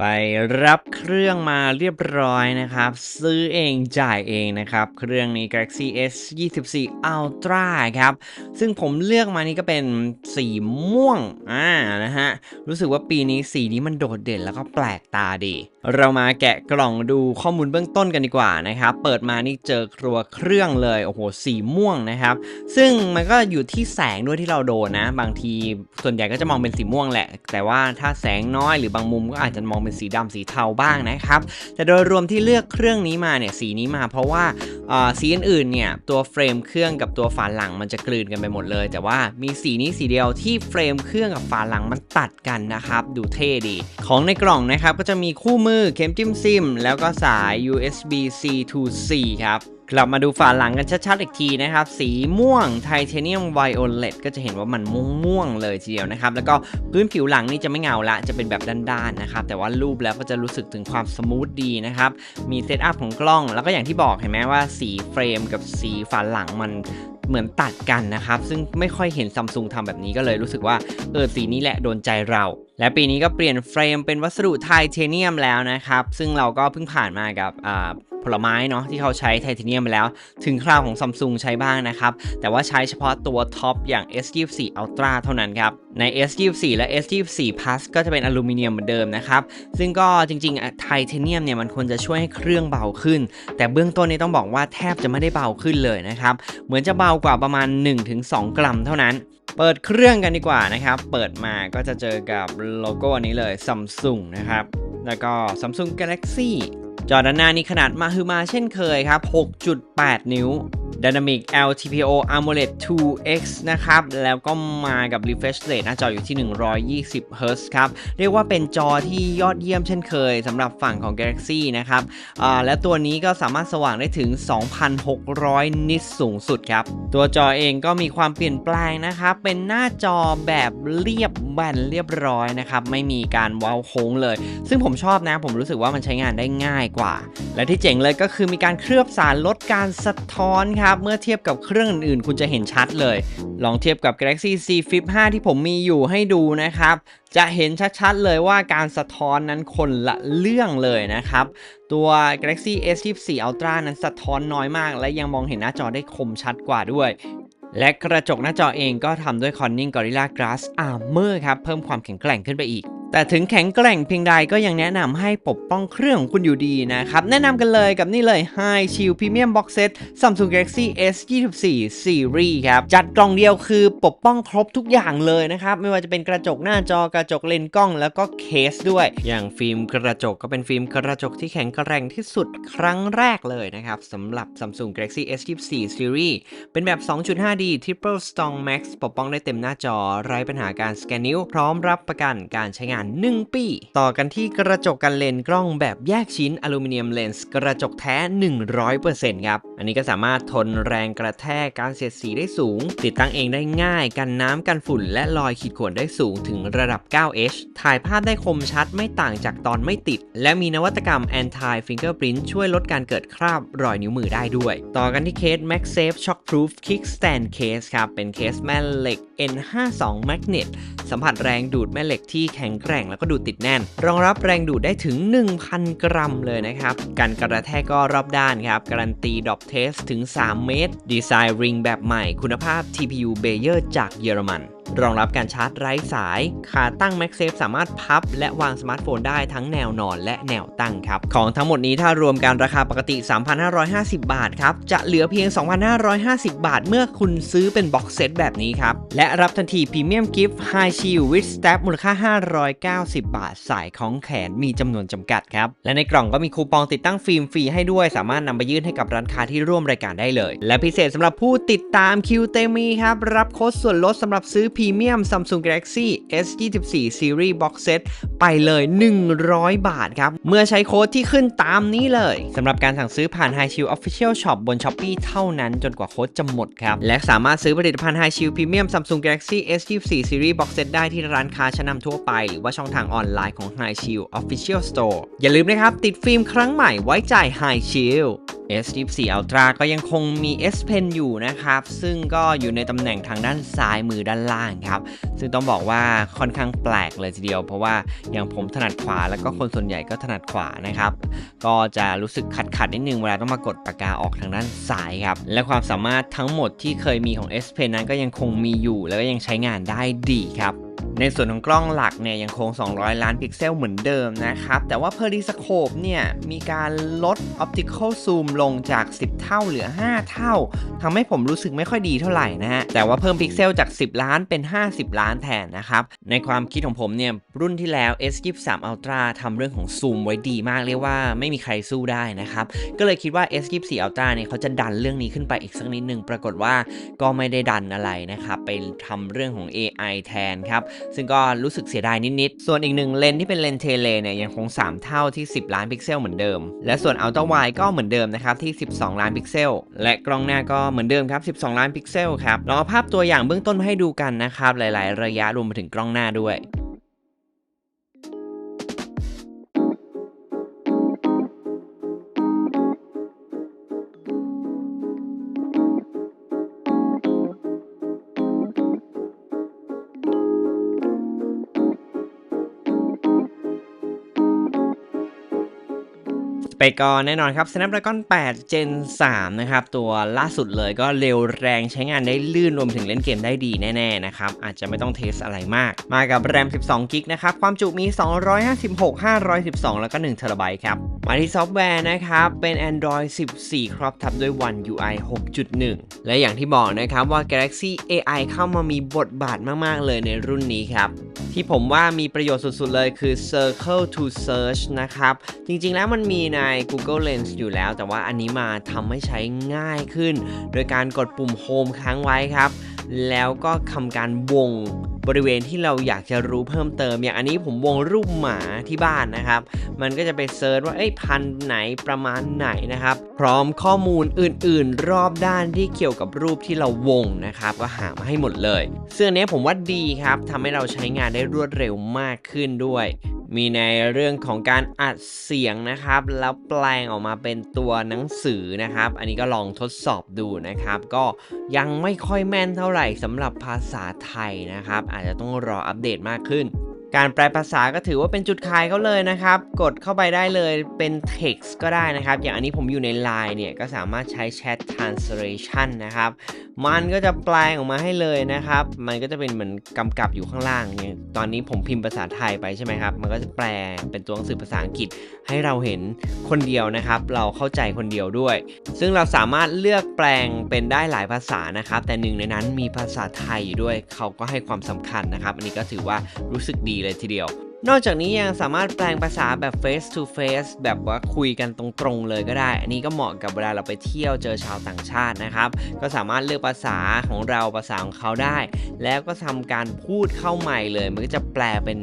ไปรับเครื่องมาเรียบร้อยนะครับ ซื้อเองจ่ายเองนะครับ เครื่องนี้ Galaxy S 24 Ultra ครับ ซึ่งผมเลือกมานี่ก็เป็นสีม่วงอ่านะฮะ รู้สึกว่าปีนี้สีนี้มันโดดเด่นแล้วก็แปลกตาดี เรามาแกะกล่องดูข้อมูลเบื้องต้นกันดีกว่านะครับ เปิดมานี่เจอครัวเครื่องเลย โอ้โห สีม่วงนะครับ ซึ่งมันก็อยู่ที่แสงด้วยที่เราโดนนะ บางทีส่วนใหญ่ก็จะมองเป็นสีม่วงแหละ แต่ว่าถ้าแสงน้อยหรือบางมุมก็อาจจะมองเป็นสีดำสีเทาบ้างนะครับ แต่โดยรวมที่เลือกเครื่องนี้มาเนี่ยสีนี้มาเพราะว่าอ่าสีอื่นๆเนี่ยตัวเฟรมเครื่องกับตัวฝาหลังมันจะกลืนกันไปหมดเลย แต่ว่ามีสีนี้สีเดียวที่เฟรมเครื่องกับฝาหลังมันตัดกันนะครับ ดูเท่ดี ของในกล่องนะครับก็จะมีคู่มือเข็มจิ้มซิม แล้วก็สาย USB C to C ครับ กลับมาดูฝาหลังกันชัดๆอีกทีนะครับ สีม่วงไทเทเนียมไวโอเลตก็จะเห็นว่ามันม่วงๆเลยทีเดียวนะครับ แล้วก็พื้นผิวหลังนี่จะไม่เงาละ จะเป็นแบบด้านๆนะครับ แต่ว่ารูปแล้วก็จะรู้สึกถึงความสมูทดีนะครับ มีเซตอัพของกล้อง แล้วก็อย่างที่บอกเห็นไหมว่าสีเฟรมกับสีฝาหลังมันเหมือนตัดกันนะครับ ซึ่งไม่ค่อยเห็นซัมซุงทำแบบนี้ก็เลยรู้สึกว่าเออสีนี้แหละโดนใจเราและปีนี้ก็เปลี่ยนเฟรมเป็นวัสดุไทเทเนียมแล้วนะครับ ซึ่งเราก็เพิ่งผ่านมากับ ผลไม้เนาะที่เขาใช้ไทเทเนียมไปแล้ว ถึงคราวของซัมซุงใช้บ้างนะครับ แต่ว่าใช้เฉพาะตัวท็อปอย่าง S24 Ultra เท่านั้นครับ ใน S24 และ S24 Plus ก็จะเป็นอลูมิเนียมเหมือนเดิมนะครับ ซึ่งก็จริงๆไทเทเนียมเนี่ยมันควรจะช่วยให้เครื่องเบาขึ้น แต่เบื้องต้นนี้ต้องบอกว่าแทบจะไม่ได้เบาขึ้นเลยนะครับเหมือนจะเบากว่าประมาณ 1-2 กรัมเท่านั้นเปิดเครื่องกันดีกว่านะครับ เปิดมาก็จะเจอกับโลโก้อันนี้เลย Samsung นะครับ แล้วก็ Samsung Galaxy จอด้านหน้านี้ขนาดมาคือมาเช่นเคยครับ 6.8 นิ้ว Dynamic LTPO AMOLED 2X นะครับ แล้วก็มากับ refresh rate หน้าจออยู่ที่ 120 Hz ครับ เรียกว่าเป็นจอที่ยอดเยี่ยมเช่นเคยสำหรับฝั่งของ Galaxy นะครับและตัวนี้ก็สามารถสว่างได้ถึง 2,600 นิตสูงสุดครับ ตัวจอเองก็มีความเปลี่ยนแปลงนะครับ เป็นหน้าจอแบบเรียบแบนเรียบร้อยนะครับ ไม่มีการเว้าโค้งเลย ซึ่งผมชอบนะ ผมรู้สึกว่ามันใช้งานได้ง่ายกว่า และที่เจ๋งเลยก็คือมีการเคลือบสารลดการสะท้อนครับเมื่อเทียบกับเครื่องอื่นๆ คุณจะเห็นชัดเลย ลองเทียบกับ Galaxy Z Flip 5 ที่ผมมีอยู่ให้ดูนะครับ จะเห็นชัดๆ เลยว่าการสะท้อนนั้นคนละเรื่องเลยนะครับ ตัว Galaxy S24 Ultra นั้นสะท้อนน้อยมาก และยังมองเห็นหน้าจอได้คมชัดกว่าด้วยและกระจกหน้าจอเองก็ทำด้วย Corning Gorilla Glass Armor ครับ เพิ่มความแข็งแกร่งขึ้นไปอีก แต่ถึงแข็งแกร่งเพียงใดก็ยังแนะนำให้ปกป้องเครื่องของคุณอยู่ดีนะครับ แนะนำกันเลยกับนี่เลย High Shield Premium Box Set Samsung Galaxy S24 Series ครับ จัดกล่องเดียวคือปกป้องครบทุกอย่างเลยนะครับ ไม่ว่าจะเป็นกระจกหน้าจอกระจกเลนส์กล้อง แล้วก็เคสด้วย อย่างฟิล์มกระจกก็เป็นฟิล์มกระจกที่แข็งแกร่งที่สุดครั้งแรกเลยนะครับสำหรับ Samsung Galaxy S24 Series เป็นแบบ 2.5D Triple Strong Max ปกป้องได้เต็มหน้าจอไร้ปัญหาการสแกนนิ้ว พร้อมรับประกันการใช้งาน1 ปี ต่อกันที่กระจกกันเลนส์กล้องแบบแยกชิ้นอลูมิเนียมเลนส์กระจกแท้ 100%ครับ อันนี้ก็สามารถทนแรงกระแทกการเสียดสีได้สูง ติดตั้งเองได้ง่าย กันน้ำกันฝุ่น และรอยขีดข่วนได้สูงถึงระดับ 9H ถ่ายภาพได้คมชัดไม่ต่างจากตอนไม่ติด และมีนวัตกรรม Anti Fingerprint ช่วยลดการเกิดคราบรอยนิ้วมือได้ด้วย ต่อกันที่เคส MagSafe Shockproof Kickstand Case ครับ เป็นเคสแม่เหล็ก N52 Magnet สัมผัสแรงดูดแม่เหล็กที่แข็งแกร่งแล้วก็ดูติดแน่น รองรับแรงดูดได้ถึง 1,000 กรัมเลยนะครับการกระแทกก็รอบด้านครับ การันตีดอปเทสถึง 3 เมตร ดีไซน์ริงแบบใหม่คุณภาพ TPU Bayer จากเยอรมัน รองรับการชาร์จไร้สาย ขาตั้ง MagSafe สามารถพับ และวางสมาร์ทโฟนได้ทั้งแนวนอนและแนวตั้งครับ ของทั้งหมดนี้ถ้ารวมกันราคาปกติ 3,550 บาทครับ จะเหลือเพียง 2,550 บาท เมื่อคุณซื้อเป็นบ็อกเซตแบบนี้ครับ และรับทันทีพรีเมียมกิฟต์ High Shield with Strap มูลค่า 590 บาท สายของแขนมีจำนวนจำกัดครับ และในกล่องก็มีคูปองติดตั้งฟิล์มฟรีให้ด้วย สามารถนำไปยื่นให้กับร้านค้าที่ร่วมรายการได้เลย และพิเศษสำหรับผู้ติดตามคิวเตมีครับรับโค้ดส่วนลดสำหรับซื้อพรีเมียม Samsung Galaxy S24 Series Box Set ไปเลย 100 บาทครับ เมื่อใช้โค้ดที่ขึ้นตามนี้เลยสำหรับการสั่งซื้อผ่าน High Shield Official Shop บน Shopee เท่านั้นจนกว่าโค้ดจะหมดครับ และสามารถซื้อผลิตภัณฑ์ High Shield Premium Samsung Galaxy S24 Series Box Set ได้ที่ร้านค้าชั้นนำทั่วไป หรือว่าช่องทางออนไลน์ของ High Shield Official Store อย่าลืมนะครับ ติดฟิล์มครั้งใหม่ไว้ใจ High Shield S24 Ultra ก็ยังคงมี S Pen อยู่นะครับ ซึ่งก็อยู่ในตำแหน่งทางด้านซ้ายมือด้านล่างครับ ซึ่งต้องบอกว่าค่อนข้างแปลกเลยทีเดียว เพราะว่าอย่างผมถนัดขวาแล้วก็คนส่วนใหญ่ก็ถนัดขวานะครับ ก็จะรู้สึกขัดขัดนิดนึงเวลาต้องมากดปากกาออกทางด้านซ้ายครับ และความสามารถทั้งหมดที่เคยมีของ S Pen นั้นก็ยังคงมีอยู่แล้วก็ยังใช้งานได้ดีครับ ในส่วนของกล้องหลักเนี่ยยังคง 200 ล้านพิกเซลเหมือนเดิมนะครับ แต่ว่า Periscope เนี่ยมีการลด Optical Zoom ลงจาก 10 เท่าเหลือ 5 เท่าทำให้ผมรู้สึกไม่ค่อยดีเท่าไหร่นะฮะ แต่ว่าเพิ่มพิกเซลจาก 10 ล้านเป็น 50 ล้านแทนนะครับ ในความคิดของผมเนี่ยรุ่นที่แล้ว S23 Ultra ทำเรื่องของซูมไว้ดีมากเรียกว่าไม่มีใครสู้ได้นะครับ ก็เลยคิดว่า S24 Ultra เนี่ยเขาจะดันเรื่องนี้ขึ้นไปอีกสักนิดหนึ่งปรากฏว่าก็ไม่ได้ดันอะไรนะครับไปทำเรื่องของ AI แทนครับซึ่งก็รู้สึกเสียดายนิดๆ ส่วนอีกหนึ่งเลนที่เป็นเลนเทเลเนี่ยยังคง 3 เท่าที่ 10 ล้านพิกเซลเหมือนเดิม และส่วนอัลตร้าไวก็เหมือนเดิมนะครับที่ 12 ล้านพิกเซล และกล้องหน้าก็เหมือนเดิมครับ 12 ล้านพิกเซลครับลองเอาภาพตัวอย่างเบื้องต้นมาให้ดูกันนะครับหลาย ๆ ระยะรวมไปถึงกล้องหน้าด้วย เปคก็แน่นอนครับ Snapdragon 8 Gen 3 นะครับ ตัวล่าสุดเลยก็เร็วแรงใช้งานได้ลื่นรวมถึงเล่นเกมได้ดีแน่ๆนะครับ อาจจะไม่ต้องเทสอะไรมาก มากับ RAM 12 g b นะครับ ความจุมี 256 512 แล้วก็1 t b ครับ มาที่ซอฟต์แวร์นะครับ เป็น Android 14 ครอบทับด้วย One UI 6.1 และอย่างที่บอกนะครับว่า Galaxy AI เข้ามามีบทบาทมากๆเลยในรุ่นนี้ครับ ที่ผมว่ามีประโยชน์สุดๆเลยคือ Circle to Search นะครับ จริงๆแล้วมันมีใน Google Lens อยู่แล้ว แต่ว่าอันนี้มาทำให้ใช้ง่ายขึ้น โดยการกดปุ่ม Home ค้างไว้ครับ แล้วก็ทำการวง บริเวณที่เราอยากจะรู้เพิ่มเติมอย่างอันนี้ผมวงรูปหมาที่บ้านนะครับ มันก็จะไปเซิร์ชว่าเอ้ยพันไหนประมาณไหนนะครับ พร้อมข้อมูลอื่น ๆ รอบด้านที่เกี่ยวกับรูปที่เราวงนะครับ ก็หามาให้หมดเลยซึ่งอันนี้ผมว่าดีครับทำให้เราใช้งานได้รวดเร็วมากขึ้นด้วย มีในเรื่องของการอัดเสียงนะครับ แล้วแปลงออกมาเป็นตัวหนังสือนะครับ อันนี้ก็ลองทดสอบดูนะครับ ก็ยังไม่ค่อยแม่นเท่าไหร่สำหรับภาษาไทยนะครับ อาจจะต้องรออัปเดตมากขึ้น การแปลภาษาก็ถือว่าเป็นจุดขายเขาเลยนะครับ กดเข้าไปได้เลยเป็น text ก็ได้นะครับ อย่างอันนี้ผมอยู่ใน Line เนี่ย ก็สามารถใช้ Chat Translation นะครับ มันก็จะแปลออกมาให้เลยนะครับ มันก็จะเป็นเหมือนกำกับอยู่ข้างล่างเนี่ยตอนนี้ผมพิมพ์ภาษาไทยไปใช่ไหมครับ มันก็จะแปลเป็นตัวหนังสือภาษาอังกฤษให้เราเห็นคนเดียวนะครับ เราเข้าใจคนเดียวด้วย ซึ่งเราสามารถเลือกแปลงเป็นได้หลายภาษานะครับ แต่หนึ่งในนั้นมีภาษาไทยอยู่ด้วย เขาก็ให้ความสำคัญนะครับ อันนี้ก็ถือว่ารู้สึกดีเลยทีเดียว นอกจากนี้ยังสามารถแปลงภาษาแบบ face to face แบบว่าคุยกันตรงๆเลยก็ได้ อันนี้ก็เหมาะกับเวลาเราไปเที่ยวเจอชาวต่างชาตินะครับ ก็สามารถเลือกภาษาของเราภาษาของเขาได้ แล้วก็ทำการพูดเข้าใหม่เลย มันก็จะแปลเป็น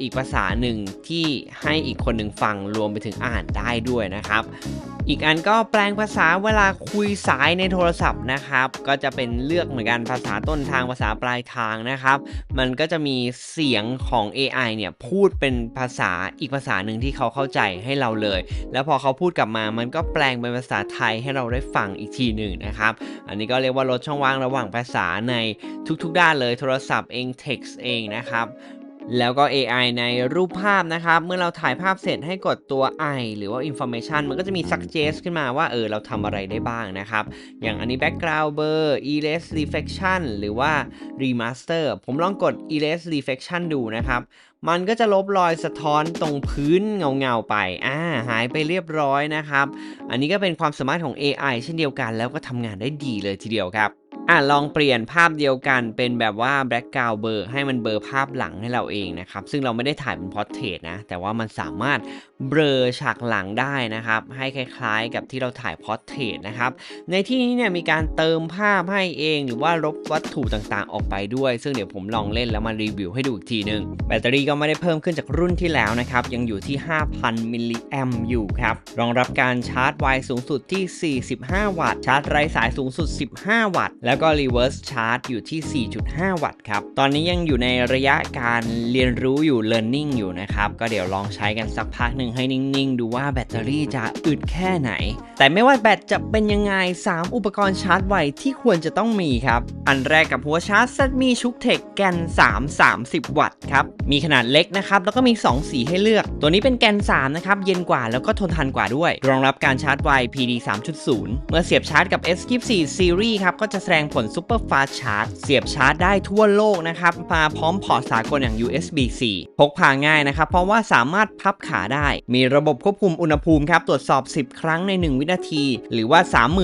อีกภาษาหนึ่งที่ให้อีกคนหนึ่งฟังรวมไปถึงอ่านได้ด้วยนะครับ อีกอันก็แปลงภาษาเวลาคุยสายในโทรศัพท์นะครับ ก็จะเป็นเลือกเหมือนกันภาษาต้นทางภาษาปลายทางนะครับ มันก็จะมีเสียงของ AI เนี่ยพูดเป็นภาษาอีกภาษาหนึ่งที่เขาเข้าใจให้เราเลย แล้วพอเขาพูดกลับมามันก็แปลงเป็นภาษาไทยให้เราได้ฟังอีกทีหนึ่งนะครับ อันนี้ก็เรียกว่าลดช่องว่างระหว่างภาษาในทุกๆด้านเลยโทรศัพท์เอง text เองนะครับ แล้วก็ AI ในรูปภาพนะครับ เมื่อเราถ่ายภาพเสร็จให้กดตัว I หรือว่า information มันก็จะมี suggest ขึ้นมาว่าเออเราทำอะไรได้บ้างนะครับ อย่างอันนี้ background blur erase reflection หรือว่า remaster ผมลองกด erase reflection ดูนะครับ มันก็จะลบรอยสะท้อนตรงพื้นเงาๆไป อ่า หายไปเรียบร้อยนะครับ อันนี้ก็เป็นความสามารถของ AI เช่นเดียวกัน แล้วก็ทำงานได้ดีเลยทีเดียวครับ อะลองเปลี่ยนภาพเดียวกันเป็นแบบว่า background blur ให้มันเบอร์ภาพหลังให้เราเองนะครับ ซึ่งเราไม่ได้ถ่ายเป็น portrait นะ แต่ว่ามันสามารถ เบลอฉากหลังได้นะครับ ให้คล้ายๆ กับที่เราถ่าย portrait นะครับ ในที่นี้เนี่ยมีการเติมภาพให้เองหรือว่าลบวัตถุต่างๆ ออกไปด้วย ซึ่งเดี๋ยวผมลองเล่นแล้วมารีวิวให้ดูอีกทีหนึ่งแบตเตอรี่ก็ไม่ได้เพิ่มขึ้นจากรุ่นที่แล้วนะครับ ยังอยู่ที่ 5,000 มิลลิแอมอยู่ครับ รองรับการชาร์จไวสูงสุดที่ 45 วัตต์ ชาร์จไร้สายสูงสุด 15 วัตต์ แล้วก็ reverse charge อยู่ที่ 4.5 วัตต์ครับ ตอนนี้ยังอยู่ในระยะการเรียนรู้อยู่ learning อยู่นะครับ ก็เดี๋ยวลองใช้กันสักพักหนึ่งให้นิ่งๆ ดูว่าแบตเตอรี่จะอึดแค่ไหน แต่ไม่ว่าแบตจะเป็นยังไง 3 อุปกรณ์ชาร์จไวที่ควรจะต้องมีครับ อันแรกกับหัวชาร์จ z มีชุกเทคแกน 3 30 วัตต์ครับ มีขนาดเล็กนะครับแล้วก็มี 2 สีให้เลือก ตัวนี้เป็นแกน 3 นะครับ เย็นกว่าแล้วก็ทนทานกว่าด้วย รองรับการชาร์จไว PD 3.0 เมื่อเสียบชาร์จกับ S24 Series ครับก็จะแสดงผล Super Fast Charge เสียบชาร์จได้ทั่วโลกนะครับมาพร้อมพอร์ตสากลอย่าง USB-C พกพาง่ายนะครับ เพราะว่าสามารถพับขาได้มีระบบควบคุมอุณหภูมิครับตรวจสอบ 10 ครั้งใน 1 วินาที หรือว่า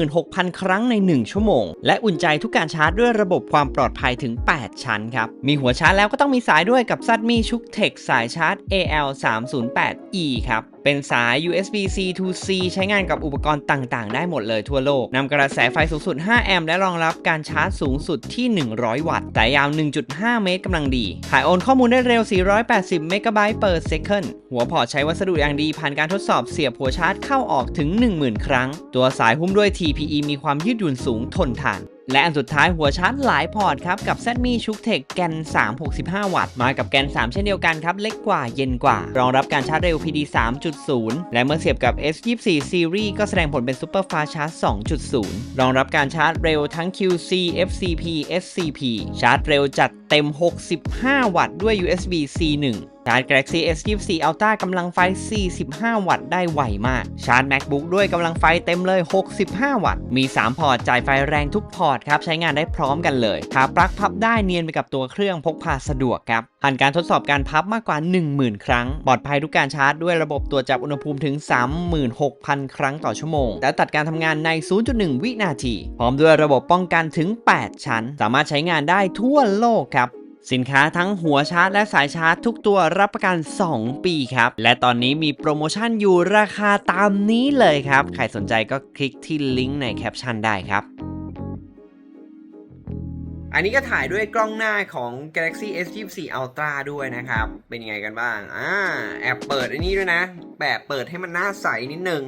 36,000 ครั้งใน 1 ชั่วโมง และอุ่นใจทุกการชาร์จด้วยระบบความปลอดภัยถึง 8 ชั้นครับมีหัวชาร์จแล้วก็ต้องมีสายด้วยกับซัตมีชุกเทคสายชาร์จ AL 308E ครับ เป็นสาย USB C to C ใช้งานกับอุปกรณ์ต่างๆ ได้หมดเลยทั่วโลกนำกระแสไฟสูงสุด 5 แอมป์และรองรับการชาร์จสูงสุดที่ 100 วัตต์แต่ยาว 1.5 เมตรกำลังดี ถ่ายโอนข้อมูลได้เร็ว 480 เมกะไบต์ per second หัวพอร์ตใช้วัสดุอย่างดีผ่านการทดสอบเสียบหัวชาร์จเข้าออกถึง 10,000 ครั้ง ตัวสายหุ้มด้วย TPE มีความยืดหยุ่นสูงทนทาน และอันสุดท้ายหัวชาร์จหลายพอร์ตครับกับ z m i ชุกเทคแกน 365 วัตต์มากับแกน 3 เช่นเดียวกันครับ เล็กกว่าเย็นกว่า รองรับการชาร์จเร็ว PD 3.0 และเมื่อเสียบกับ S24 Series ก็แสดงผลเป็น Super Fast Charge 2.0 รองรับการชาร์จเร็วทั้ง QC FCP SCP ชาร์จเร็วจัดเต็ม 65 วัตต์ด้วย USB C1 ชาร์จ Galaxy S24 Ultra กำลังไฟ 45 วัตต์ได้ไวมาก ชาร์จ MacBook ด้วยกำลังไฟเต็มเลย 65 วัตต์ มี 3 พอร์ต จ่ายไฟแรงทุกพอร์ตครับ ใช้งานได้พร้อมกันเลยขาปลั๊กพับได้เนียนไปกับตัวเครื่องพกพาสะดวกครับ ผ่านการทดสอบการพับมากกว่า 10,000 ครั้ง ปลอดภัยทุกการชาร์จด้วยระบบตรวจจับอุณหภูมิถึง 36,000 ครั้งต่อชั่วโมง และตัดการทำงานใน 0.1 วินาที พร้อมด้วยระบบป้องกันถึง 8 ชั้น สามารถใช้งานได้ทั่วโลก สินค้าทั้งหัวชาร์จและสายชาร์จทุกตัวรับประกัน 2 ปีครับ และตอนนี้มีโปรโมชั่นอยู่ราคาตามนี้เลยครับ ใครสนใจก็คลิกที่ลิงก์ในแคปชั่นได้ครับ อันนี้ก็ถ่ายด้วยกล้องหน้าของ Galaxy S24 Ultra ด้วยนะครับ เป็นยังไงกันบ้าง อ่า แอบเปิดอันนี้ด้วยนะ แบบเปิดให้มันหน้าใสนิดนึง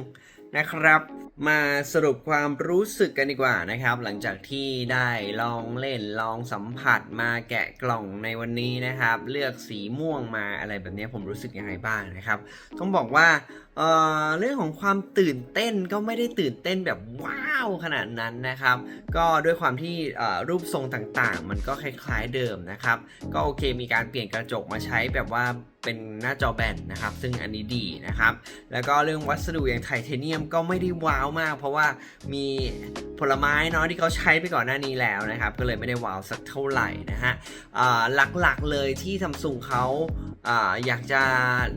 นะครับ มาสรุปความรู้สึกกันดีกว่านะครับ หลังจากที่ได้ลองเล่นลองสัมผัสมาแกะกล่องในวันนี้นะครับ เลือกสีม่วงมาอะไรแบบนี้ผมรู้สึกยังไงบ้างนะครับ ต้องบอกว่าเอ่อเรื่องของความตื่นเต้นก็ไม่ได้ตื่นเต้นแบบว้าวขนาดนั้นนะครับ ก็ด้วยความที่รูปทรงต่างๆ มันก็คล้ายๆเดิมนะครับ ก็โอเคมีการเปลี่ยนกระจกมาใช้แบบว่า เป็นหน้าจอแบนนะครับ ซึ่งอันนี้ดีนะครับ แล้วก็เรื่องวัสดุอย่างไทเทเนียมก็ไม่ได้ว้าวมาก เพราะว่ามีผลไม้เนาะที่เขาใช้ไปก่อนหน้านี้แล้วนะครับ ก็เลยไม่ได้ว้าวสักเท่าไหร่นะฮะหลักๆเลยที่ซัมซุงเขา อยากจะ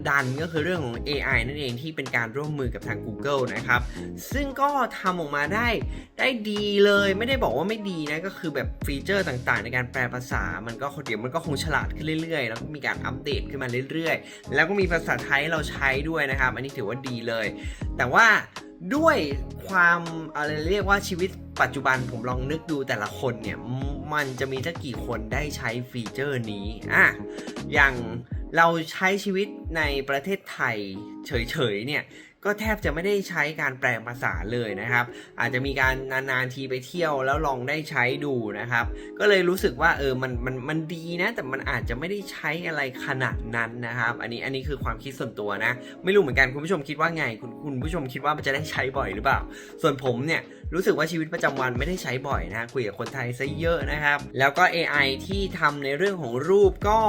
ดันก็คือเรื่องของ AI นั่นเองที่เป็นการร่วมมือกับทาง Google นะครับ ซึ่งก็ทำออกมาได้ได้ดีเลยไม่ได้บอกว่าไม่ดีนะ ก็คือแบบฟีเจอร์ต่างๆ ในการแปลภาษา มันก็เดี๋ยวมันก็คงฉลาดขึ้นเรื่อยๆ แล้วก็มีการอัปเดตขึ้นมาเรื่อยๆ แล้วก็มีภาษาไทยเราใช้ด้วยนะครับ อันนี้ถือว่าดีเลย แต่ว่าด้วยความอะไรเรียกว่าชีวิตปัจจุบันผมลองนึกดูแต่ละคนเนี่ย มันจะมีสักกี่คนได้ใช้ฟีเจอร์นี้อะอย่าง เราใช้ชีวิตในประเทศไทยเฉยๆเนี่ยก็แทบจะไม่ได้ใช้การแปลภาษาเลยนะครับ อาจจะมีการนานๆทีไปเที่ยวแล้วลองได้ใช้ดูนะครับ ก็เลยรู้สึกว่าเออมันมันมันดีนะ แต่มันอาจจะไม่ได้ใช้อะไรขนาดนั้นนะครับ อันนี้อันนี้คือความคิดส่วนตัวนะ ไม่รู้เหมือนกันคุณผู้ชมคิดว่าไง คุณคุณผู้ชมคิดว่ามันจะได้ใช้บ่อยหรือเปล่า ส่วนผมเนี่ยรู้สึกว่าชีวิตประจำวันไม่ได้ใช้บ่อยนะคุยกับคนไทยซะเยอะนะครับ แล้วก็ AI ที่ทำในเรื่องของรูปก็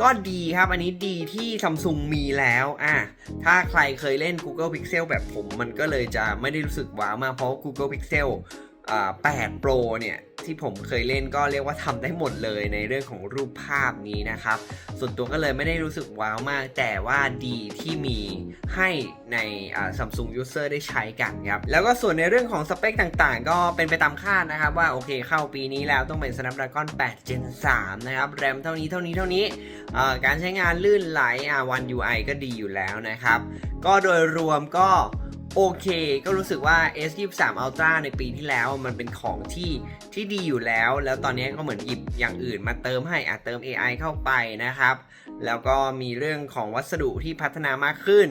ก็ดีครับ อันนี้ดีที่ซัมซุงมีแล้วอะถ้าใครเคยเล่น Google Pixel แบบผม มันก็เลยจะไม่ได้รู้สึกว้าวมากเพราะ Google Pixel 8 Pro เนี่ยที่ผมเคยเล่นก็เรียกว่าทำได้หมดเลยในเรื่องของรูปภาพนี้นะครับ ส่วนตัวก็เลยไม่ได้รู้สึกว้าวมาก แต่ว่าดีที่มีให้ในซัมซุงยูเซอร์ได้ใช้กันครับ แล้วก็ส่วนในเรื่องของสเปคต่างๆ ก็เป็นไปตามคาดนะครับ ว่าโอเคเข้าปีนี้แล้วต้องเป็น Snapdragon 8 Gen 3 นะครับ แรมเท่านี้เท่านี้เท่านี้ การใช้งานลื่นไหลอ่า One UI ก็ดีอยู่แล้วนะครับ ก็โดยรวมก็ โอเค ก็รู้สึกว่า S23 Ultra ในปีที่แล้วมันเป็นของที่ที่ดีอยู่แล้ว แล้วตอนนี้ก็เหมือนหยิบอย่างอื่นมาเติมให้อาจเติม AI เข้าไปนะครับ แล้วก็มีเรื่องของวัสดุที่พัฒนามากขึ้น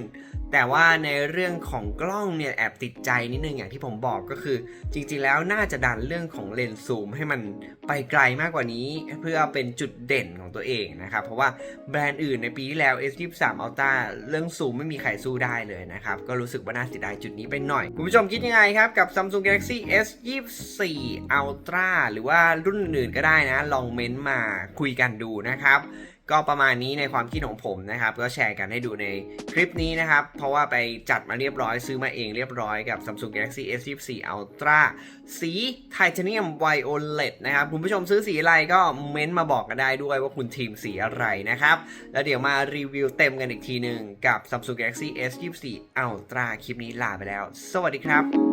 แต่ว่าในเรื่องของกล้องเนี่ยแอบติดใจนิดนึงอย่างที่ผมบอกก็คือ จริงๆแล้วน่าจะดันเรื่องของเลนส์ซูมให้มันไปไกลมากกว่านี้ เพื่อเป็นจุดเด่นของตัวเองนะครับเพราะว่าแบรนด์อื่นในปีที่แล้ว S23 Ultra เรื่องซูมไม่มีใครสู้ได้เลยนะครับก็รู้สึกว่าน่าเสียดายจุดนี้ไปหน่อย คุณผู้ชมคิดยังไงครับกับ Samsung Galaxy S24 Ultra หรือว่ารุ่นอื่นก็ได้นะ ลองเม้นต์มาคุยกันดูนะครับ ก็ประมาณนี้ในความคิดของผมนะครับ ก็แชร์กันให้ดูในคลิปนี้นะครับ เพราะว่าไปจัดมาเรียบร้อยซื้อมาเองเรียบร้อยกับ Samsung Galaxy S24 Ultra สีไทเทเนียมไวโอเลตนะครับ คุณผู้ชมซื้อสีอะไรก็เม้นต์มาบอกกันได้ด้วยว่าคุณทีมสีอะไรนะครับ แล้วเดี๋ยวมารีวิวเต็มกันอีกทีหนึ่งกับ Samsung Galaxy S24 Ultra คลิปนี้ลาไปแล้ว สวัสดีครับ